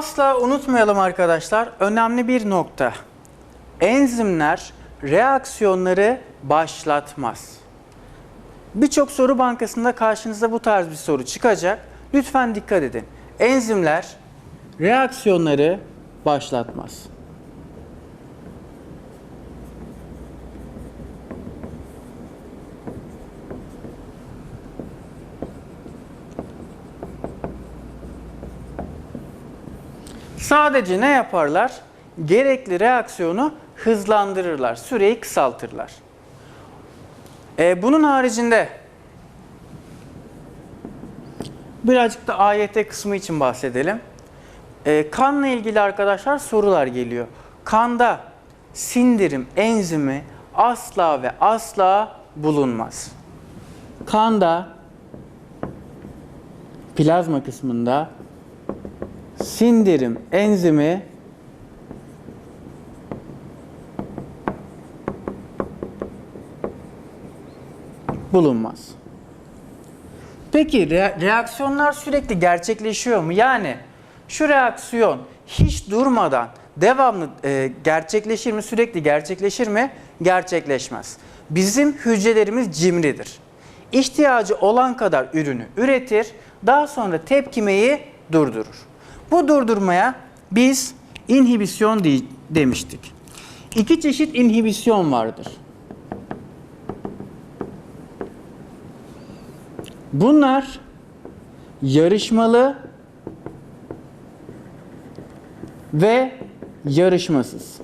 Asla unutmayalım arkadaşlar. Önemli bir nokta. Enzimler reaksiyonları başlatmaz. Birçok soru bankasında karşınıza bu tarz bir soru çıkacak. Lütfen dikkat edin. Enzimler reaksiyonları başlatmaz. Sadece ne yaparlar? Gerekli reaksiyonu hızlandırırlar, süreyi kısaltırlar. Ee, bunun haricinde birazcık da AYT kısmı için bahsedelim. Ee, kanla ilgili arkadaşlar sorular geliyor. Kanda sindirim enzimi asla ve asla bulunmaz. Kanda plazma kısmında sindirim enzimi bulunmaz. Peki re- reaksiyonlar sürekli gerçekleşiyor mu? Yani şu reaksiyon hiç durmadan devamlı e, gerçekleşir mi? Sürekli gerçekleşir mi? Gerçekleşmez. Bizim hücrelerimiz cimridir. İhtiyacı olan kadar ürünü üretir, daha sonra tepkimeyi durdurur. Bu durdurmaya biz inhibisyon de- demiştik. İki çeşit inhibisyon vardır. Bunlar yarışmalı ve yarışmasız.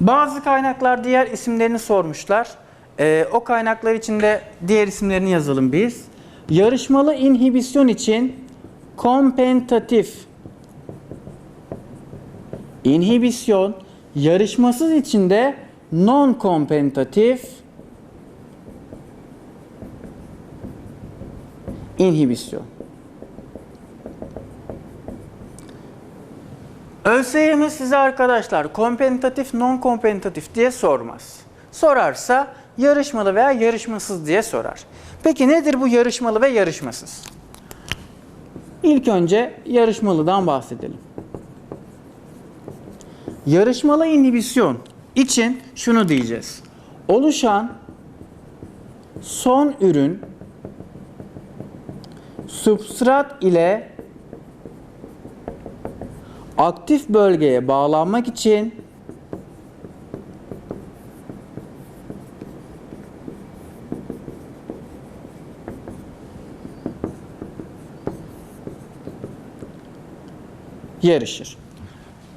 Bazı kaynaklar diğer isimlerini sormuşlar. Ee, o kaynaklar içinde diğer isimlerini yazalım biz. Yarışmalı inhibisyon için kompentatif inhibisyon, yarışmasız için de non-kompentatif inhibisyon. ÖSYM size arkadaşlar kompentatif, non-kompentatif diye sormaz. Sorarsa yarışmalı veya yarışmasız diye sorar. Peki nedir bu yarışmalı ve yarışmasız? İlk önce yarışmalıdan bahsedelim. Yarışmalı inhibisyon için şunu diyeceğiz. Oluşan son ürün substrat ile aktif bölgeye bağlanmak için yarışır.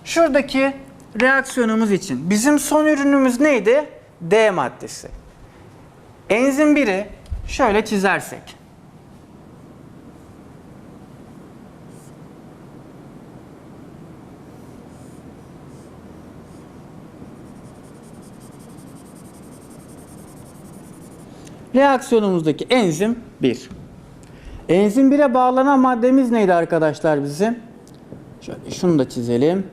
Şuradaki reaksiyonumuz için bizim son ürünümüz neydi? D maddesi. Enzim 1'i şöyle çizersek. Reaksiyonumuzdaki enzim 1. Enzim 1'e bağlanan maddemiz neydi arkadaşlar bizim? Şöyle şunu da çizelim.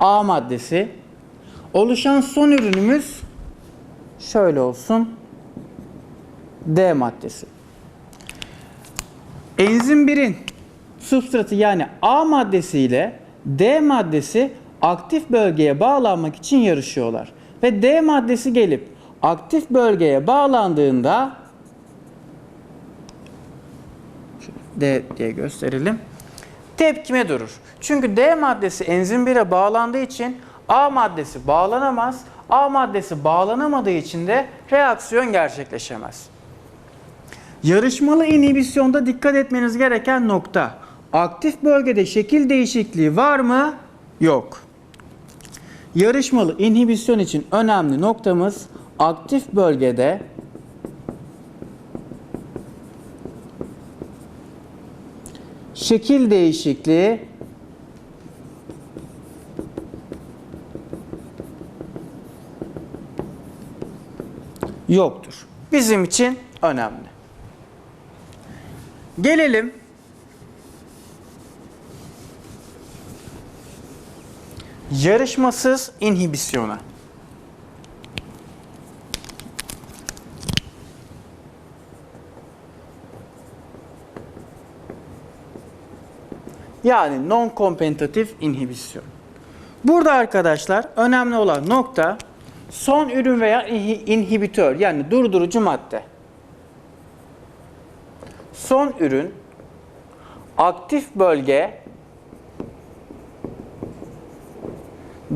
A maddesi. Oluşan son ürünümüz şöyle olsun. D maddesi. Enzim 1'in substratı yani A maddesi ile D maddesi aktif bölgeye bağlanmak için yarışıyorlar. Ve D maddesi gelip aktif bölgeye bağlandığında D diye gösterelim. Tepkime durur. Çünkü D maddesi enzim 1'e bağlandığı için A maddesi bağlanamaz. A maddesi bağlanamadığı için de reaksiyon gerçekleşemez. Yarışmalı inhibisyonda dikkat etmeniz gereken nokta. Aktif bölgede şekil değişikliği var mı? Yok. Yarışmalı inhibisyon için önemli noktamız aktif bölgede şekil değişikliği yoktur. Bizim için önemli. Gelelim yarışmasız inhibisyona. Yani non-kompetitif inhibisyon. Burada arkadaşlar önemli olan nokta son ürün veya inhi- inhibitör yani durdurucu madde. Son ürün aktif bölge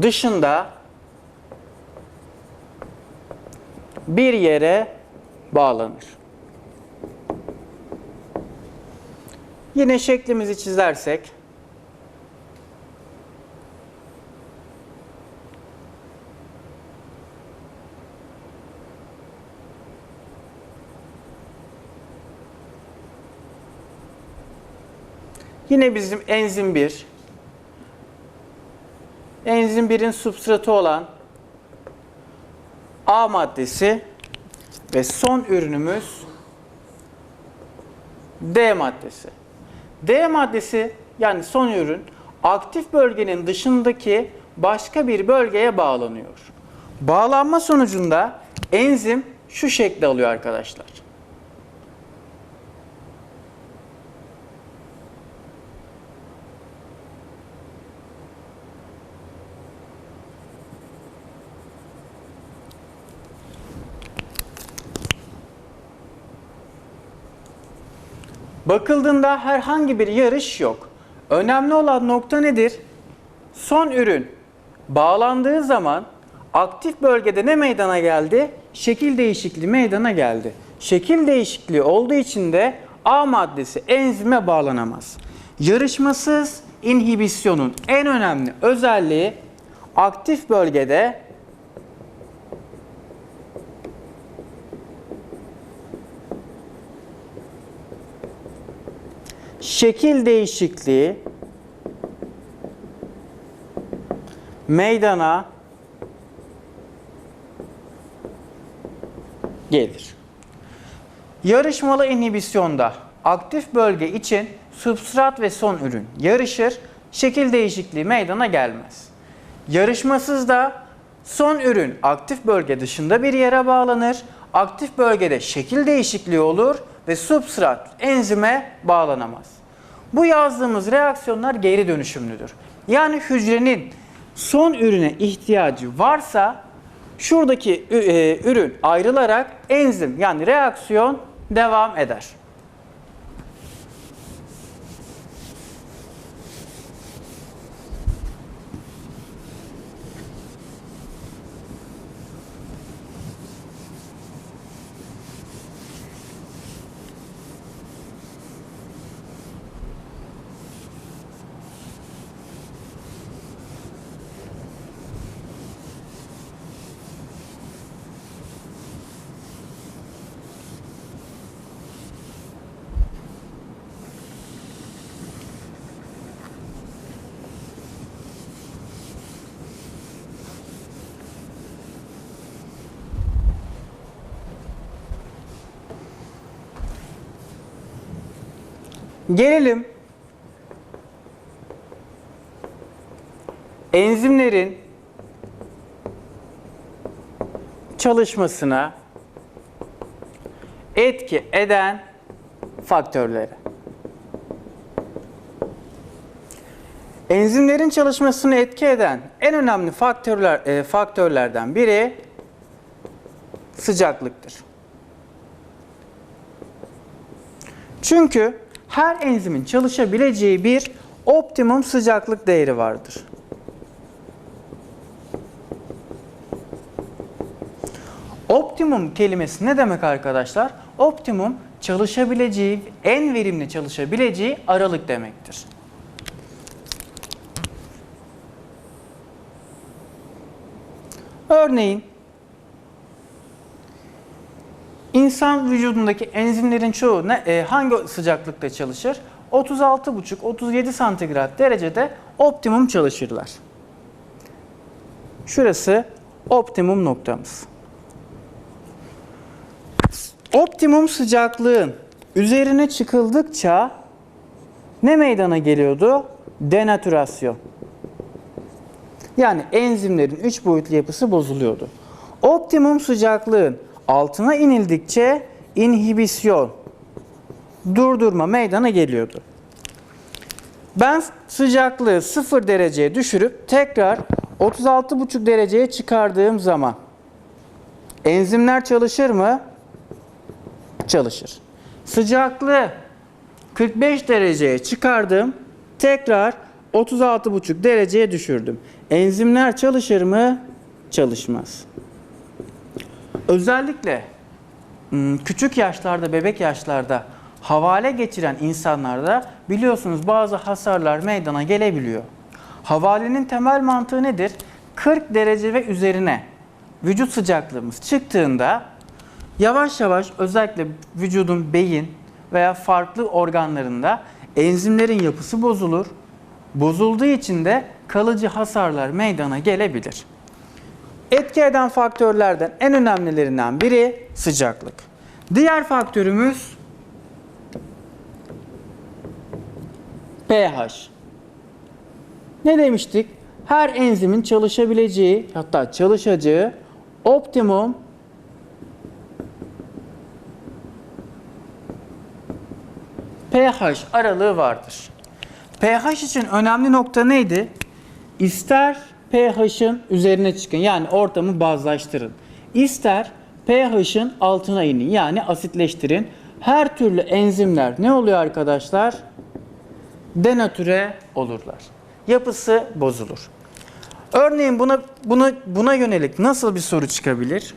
dışında bir yere bağlanır. Yine şeklimizi çizersek Yine bizim enzim 1 enzim 1'in substratı olan A maddesi ve son ürünümüz D maddesi. D maddesi yani son ürün aktif bölgenin dışındaki başka bir bölgeye bağlanıyor. Bağlanma sonucunda enzim şu şekli alıyor arkadaşlar. Bakıldığında herhangi bir yarış yok. Önemli olan nokta nedir? Son ürün bağlandığı zaman aktif bölgede ne meydana geldi? Şekil değişikliği meydana geldi. Şekil değişikliği olduğu için de A maddesi enzime bağlanamaz. Yarışmasız inhibisyonun en önemli özelliği aktif bölgede şekil değişikliği meydana gelir. Yarışmalı inhibisyonda aktif bölge için substrat ve son ürün yarışır, şekil değişikliği meydana gelmez. Yarışmasızda son ürün aktif bölge dışında bir yere bağlanır, aktif bölgede şekil değişikliği olur ve substrat enzime bağlanamaz. Bu yazdığımız reaksiyonlar geri dönüşümlüdür. Yani hücrenin son ürüne ihtiyacı varsa şuradaki e, ürün ayrılarak enzim yani reaksiyon devam eder. Gelelim enzimlerin çalışmasına etki eden faktörlere. Enzimlerin çalışmasını etki eden en önemli faktörler e, faktörlerden biri sıcaklıktır. Çünkü her enzimin çalışabileceği bir optimum sıcaklık değeri vardır. Optimum kelimesi ne demek arkadaşlar? Optimum çalışabileceği, en verimli çalışabileceği aralık demektir. Örneğin İnsan vücudundaki enzimlerin çoğu ne, e, hangi sıcaklıkta çalışır? 36,5-37 santigrat derecede optimum çalışırlar. Şurası optimum noktamız. Optimum sıcaklığın üzerine çıkıldıkça ne meydana geliyordu? Denatürasyon. Yani enzimlerin 3 boyutlu yapısı bozuluyordu. Optimum sıcaklığın altına inildikçe inhibisyon, durdurma meydana geliyordu. Ben sıcaklığı 0 dereceye düşürüp tekrar 36,5 dereceye çıkardığım zaman enzimler çalışır mı? Çalışır. Sıcaklığı 45 dereceye çıkardım. Tekrar 36,5 dereceye düşürdüm. Enzimler çalışır mı? Çalışmaz. Özellikle hmm, küçük yaşlarda, bebek yaşlarda havale geçiren insanlarda biliyorsunuz bazı hasarlar meydana gelebiliyor. Havalenin temel mantığı nedir? 40 derece ve üzerine vücut sıcaklığımız çıktığında yavaş yavaş özellikle vücudun beyin veya farklı organlarında enzimlerin yapısı bozulur. Bozulduğu için de kalıcı hasarlar meydana gelebilir. Etki eden faktörlerden en önemlilerinden biri sıcaklık. Diğer faktörümüz pH. Ne demiştik? Her enzimin çalışabileceği hatta çalışacağı optimum pH aralığı vardır. pH için önemli nokta neydi? İster pH'ın üzerine çıkın yani ortamı bazlaştırın. İster pH'ın altına inin yani asitleştirin. Her türlü enzimler ne oluyor arkadaşlar? Denatüre olurlar. Yapısı bozulur. Örneğin buna buna buna yönelik nasıl bir soru çıkabilir?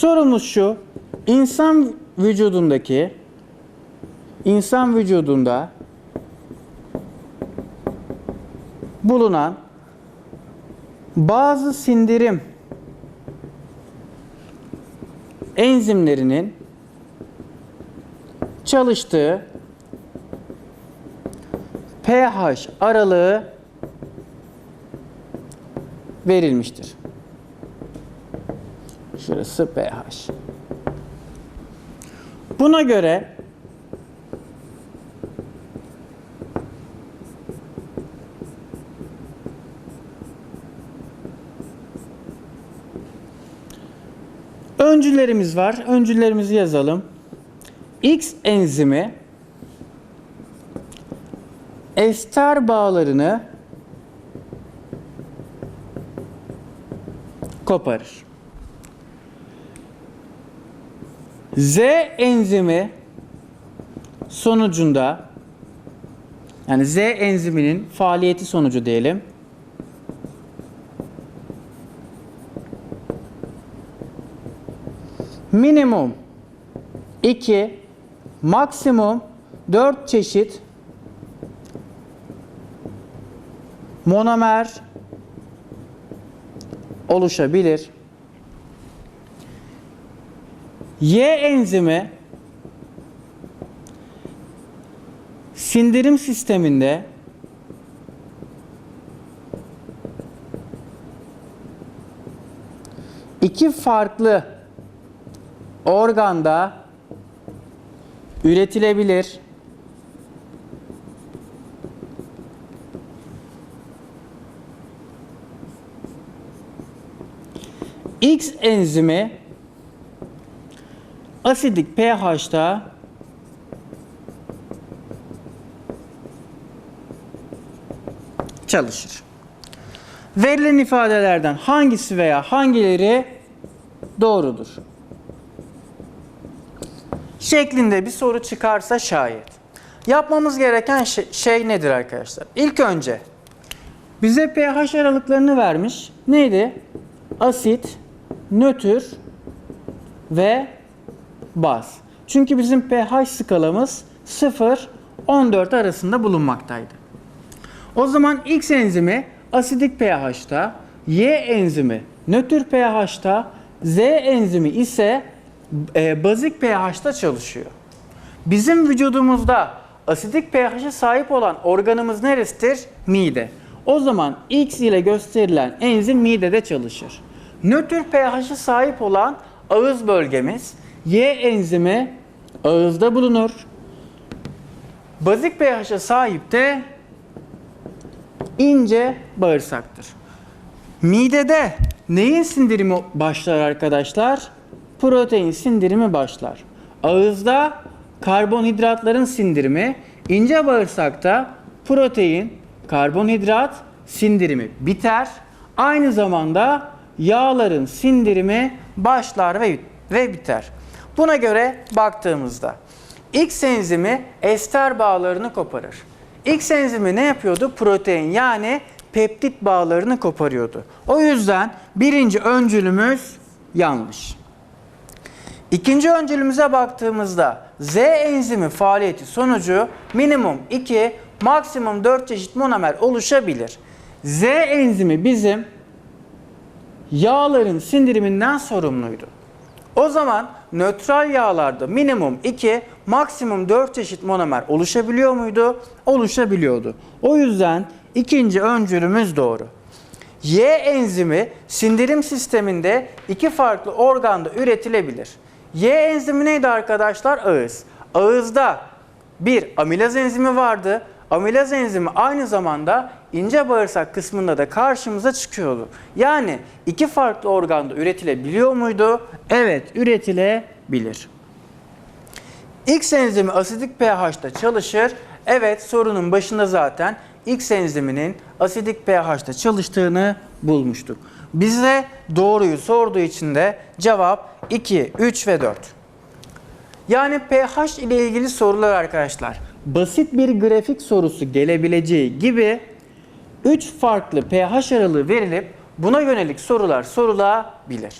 Sorumuz şu. İnsan vücudundaki insan vücudunda bulunan bazı sindirim enzimlerinin çalıştığı pH aralığı verilmiştir. Şurası pH. Buna göre öncülerimiz var. Öncülerimizi yazalım. X enzimi ester bağlarını koparır. Z enzimi sonucunda yani Z enziminin faaliyeti sonucu diyelim. Minimum 2 maksimum 4 çeşit monomer oluşabilir. Y enzimi sindirim sisteminde iki farklı organda üretilebilir. X enzimi asidik pH'ta çalışır. Verilen ifadelerden hangisi veya hangileri doğrudur? Şeklinde bir soru çıkarsa şayet. Yapmamız gereken şey, şey nedir arkadaşlar? İlk önce bize pH aralıklarını vermiş. Neydi? Asit, nötr ve baz. Çünkü bizim pH skalamız 0-14 arasında bulunmaktaydı. O zaman X enzimi asidik pH'ta, Y enzimi nötr pH'ta, Z enzimi ise e, bazik pH'ta çalışıyor. Bizim vücudumuzda asidik pH'e sahip olan organımız neresidir? Mide. O zaman X ile gösterilen enzim midede çalışır. Nötr pH'e sahip olan ağız bölgemiz Y enzimi ağızda bulunur. Bazik pH'e sahip de ince bağırsaktır. Midede neyin sindirimi başlar arkadaşlar? Protein sindirimi başlar. Ağızda karbonhidratların sindirimi, ince bağırsakta protein, karbonhidrat sindirimi biter. Aynı zamanda yağların sindirimi başlar ve, ve biter. Buna göre baktığımızda X enzimi ester bağlarını koparır. X enzimi ne yapıyordu? Protein yani peptit bağlarını koparıyordu. O yüzden birinci öncülümüz yanlış. İkinci öncülümüze baktığımızda Z enzimi faaliyeti sonucu minimum 2, maksimum 4 çeşit monomer oluşabilir. Z enzimi bizim yağların sindiriminden sorumluydu. O zaman nötral yağlarda minimum 2, maksimum 4 çeşit monomer oluşabiliyor muydu? Oluşabiliyordu. O yüzden ikinci öncülümüz doğru. Y enzimi sindirim sisteminde iki farklı organda üretilebilir. Y enzimi neydi arkadaşlar? Ağız. Ağızda bir amilaz enzimi vardı. Amilaz enzimi aynı zamanda ince bağırsak kısmında da karşımıza çıkıyordu. Yani iki farklı organda üretilebiliyor muydu? Evet, üretilebilir. X enzimi asidik pH'da çalışır. Evet, sorunun başında zaten X enziminin asidik pH'da çalıştığını bulmuştuk. Bize doğruyu sorduğu için de cevap 2, 3 ve 4. Yani pH ile ilgili sorular arkadaşlar. Basit bir grafik sorusu gelebileceği gibi 3 farklı pH aralığı verilip buna yönelik sorular sorulabilir.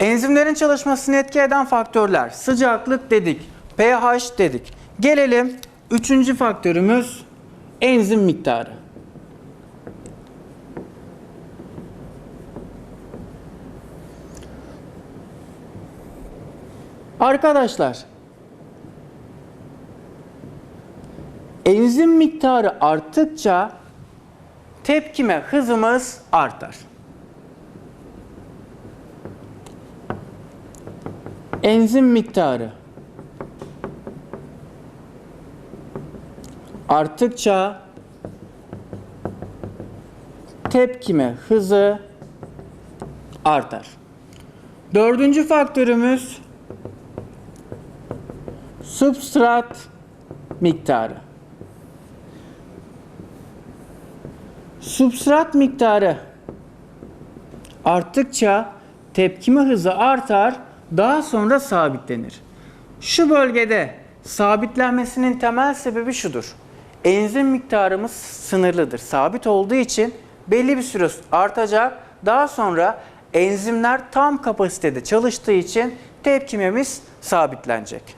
Enzimlerin çalışmasını etki eden faktörler sıcaklık dedik, pH dedik. Gelelim üçüncü faktörümüz enzim miktarı. Arkadaşlar enzim miktarı arttıkça tepkime hızımız artar. Enzim miktarı arttıkça tepkime hızı artar. Dördüncü faktörümüz substrat miktarı. Substrat miktarı arttıkça tepkime hızı artar, daha sonra sabitlenir. Şu bölgede sabitlenmesinin temel sebebi şudur. Enzim miktarımız sınırlıdır. Sabit olduğu için belli bir süre artacak. Daha sonra enzimler tam kapasitede çalıştığı için tepkimemiz sabitlenecek.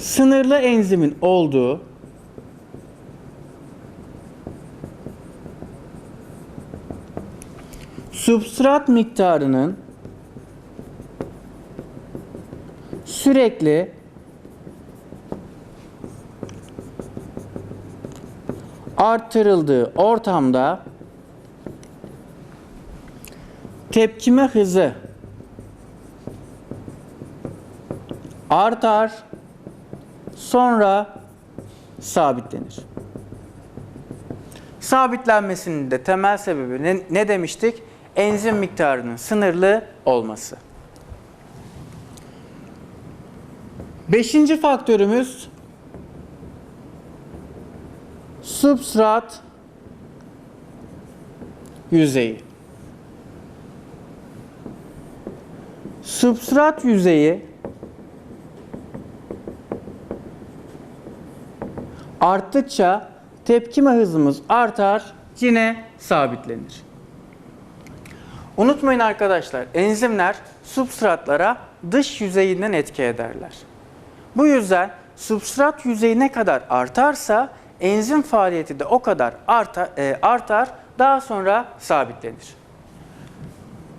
Sınırlı enzimin olduğu substrat miktarının sürekli artırıldığı ortamda tepkime hızı artar sonra sabitlenir. Sabitlenmesinin de temel sebebi ne, ne demiştik? Enzim miktarının sınırlı olması. Beşinci faktörümüz substrat yüzeyi. Substrat yüzeyi arttıkça tepkime hızımız artar, yine sabitlenir. Unutmayın arkadaşlar, enzimler substratlara dış yüzeyinden etki ederler. Bu yüzden substrat yüzeyi ne kadar artarsa enzim faaliyeti de o kadar artar, e, artar daha sonra sabitlenir.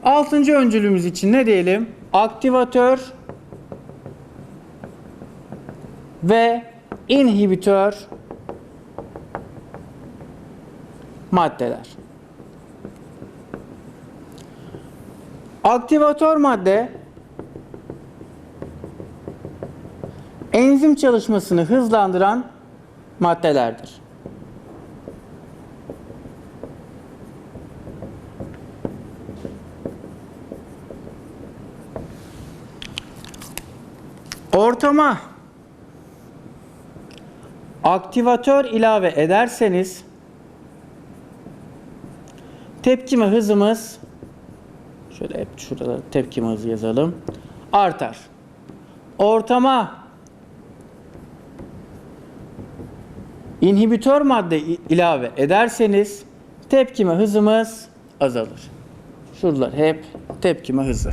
Altıncı öncülümüz için ne diyelim? Aktivatör ve inhibitör maddeler. Aktivatör madde enzim çalışmasını hızlandıran maddelerdir. Ortama aktivatör ilave ederseniz tepkime hızımız şöyle hep şurada tepkime hızı yazalım artar. Ortama inhibitör madde ilave ederseniz tepkime hızımız azalır. Şuralar hep tepkime hızı.